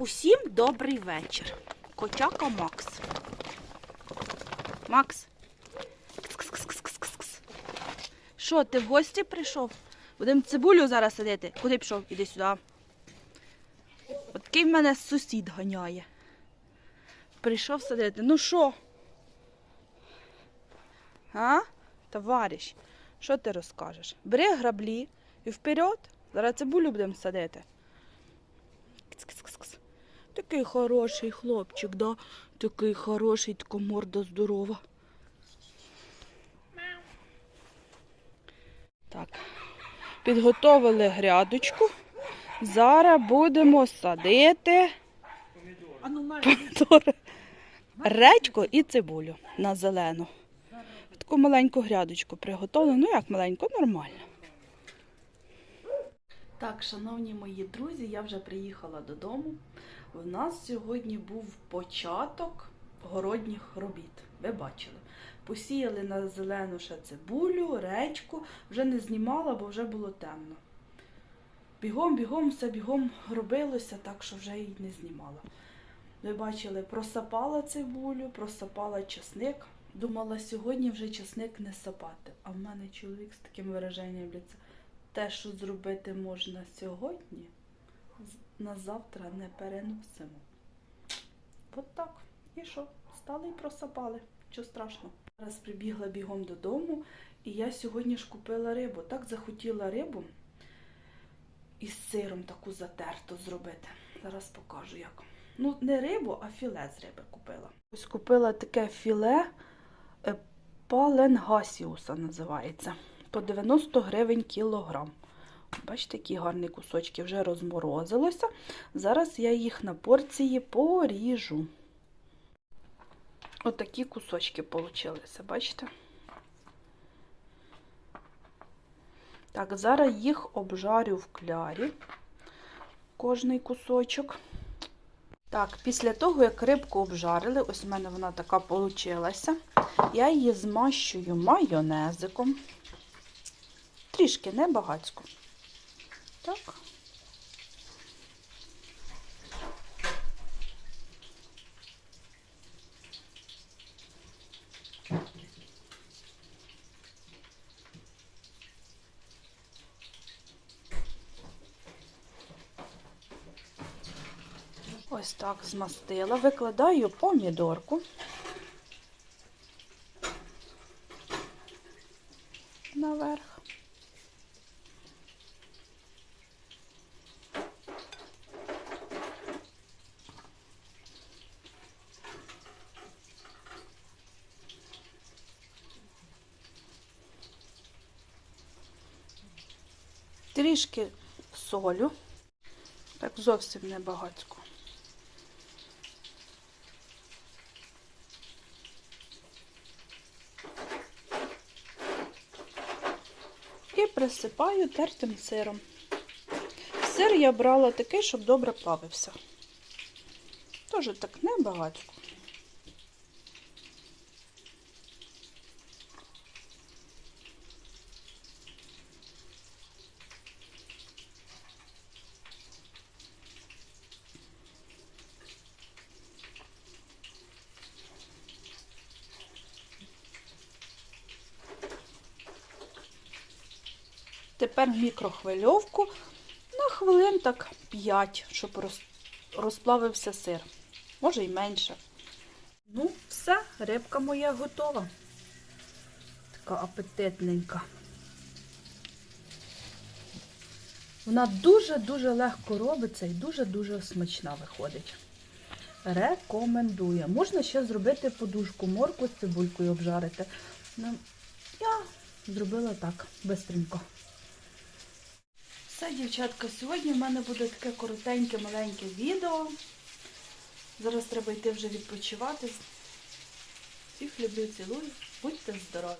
Усім добрий вечір. Котяка Макс. Макс. Кс-кс-кс-кс-кс-кс. Що, ти в гості прийшов? Будемо цибулю зараз садити. Куди пішов? Іди сюди. От такий в мене сусід ганяє. Прийшов садити. Ну що? А? Товариш, що ти розкажеш? Бери граблі і вперед. Зараз цибулю будемо садити. Такий хороший хлопчик, да? Такий хороший, така морда здорова. Так. Підготовили грядочку. Зараз будемо садити помідори, редьку і цибулю на зелену. Таку маленьку грядочку приготовили. Ну як маленьку, нормально. Так, шановні мої друзі, я вже приїхала додому. У нас сьогодні був початок городніх робіт. Ви бачили. Посіяли на зелену ще цибулю, речку. Вже не знімала, бо вже було темно. Бігом, бігом, все бігом робилося, так що вже і не знімала. Ви бачили, просапала цибулю, просапала часник. Думала, сьогодні вже часник не сапати. А в мене чоловік з таким вираженням лиця. Те, що зробити можна сьогодні, на завтра не переносимо. От так. І що? Стали і просапали. Що страшно. Зараз прибігла бігом додому, і я сьогодні ж купила рибу. Так захотіла рибу із сиром таку затерту зробити. Зараз покажу як. Ну, не рибу, а філе з риби купила. Ось купила таке філе паленгасіуса називається. По 90 гривень кілограм. Бачите, які гарні кусочки вже розморозилося. Зараз я їх на порції поріжу. Отакі кусочки получилися, бачите? Так, зараз їх обжарю в клярі. Кожний кусочок. Так, після того, як рибку обжарили, ось у мене вона така получилася. Я її змащую майонезиком. Трішки небагацько. Так. Ось так змастила. Викладаю помідорку. Наверх. Трішки солю. Так зовсім небагацько. І присипаю тертим сиром. Сир я брала такий, щоб добре плавився. Теж так небагатько. Тепер мікрохвильовку на хвилин так 5, щоб розплавився сир. Може й менше. Ну, все, рибка моя готова. Така апетитненька. Вона дуже-дуже легко робиться і дуже-дуже смачна виходить. Рекомендую. Можна ще зробити подушку морку з цибулькою обжарити. Ну, я зробила так, бистренько. Все, дівчатка, сьогодні в мене буде таке коротеньке, маленьке відео. Зараз треба йти вже відпочивати. Всіх люблю, цілую. Будьте здорові!